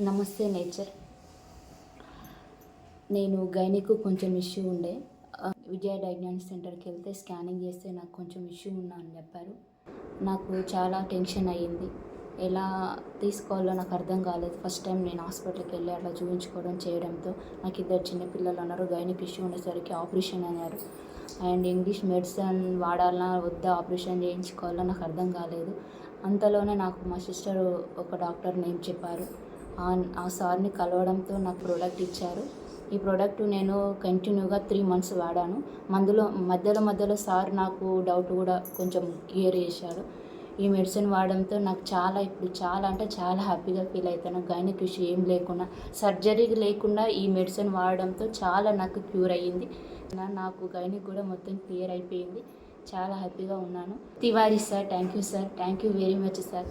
నమస్తే నేచర్. నేను గైనికు కొంచెం ఇష్యూ ఉండే. విజయ డయాగ్నోస్టిక్ సెంటర్కి వెళ్తే స్కానింగ్ చేస్తే నాకు కొంచెం ఇష్యూ ఉన్నా అని చెప్పారు. నాకు చాలా టెన్షన్ అయ్యింది. ఎలా తీసుకోవాలో నాకు అర్థం కాలేదు. ఫస్ట్ టైం నేను హాస్పిటల్కి వెళ్ళి అట్లా చూపించుకోవడం చేయడంతో నాకు ఇద్దరు చిన్నపిల్లలు అన్నారు గైనిక్ ఇష్యూ ఉండేసరికి ఆపరేషన్ అన్నారు. అండ్ ఇంగ్లీష్ మెడిసిన్ వాడాలన్నా వద్దా ఆపరేషన్ చేయించుకోవాలో నాకు అర్థం కాలేదు. అంతలోనే నాకు మా సిస్టర్ ఒక డాక్టర్ నేమ్ చెప్పారు. ఆ- సార్ని కలవడంతో నాకు ప్రోడక్ట్ ఇచ్చారు. ఈ ప్రోడక్ట్ నేను కంటిన్యూగా త్రీ మంత్స్ వాడాను. మందులో మధ్యలో మధ్యలో సార్ నాకు డౌట్ కూడా కొంచెం క్లియర్ చేశారు. ఈ మెడిసిన్ వాడడంతో నాకు చాలా ఇప్పుడు చాలా అంటే చాలా హ్యాపీగా ఫీల్ అవుతాను. గైనిక్ ఇష్యూ ఏం లేకుండా సర్జరీ లేకుండా ఈ మెడిసిన్ వాడడంతో చాలా నాకు క్యూర్ అయ్యింది. నా- నాకు గైనిక్ కూడా మొత్తం క్లియర్ అయిపోయింది. చాలా హ్యాపీగా ఉన్నాను. Tiwari sir thank you sir. Thank you very much sir.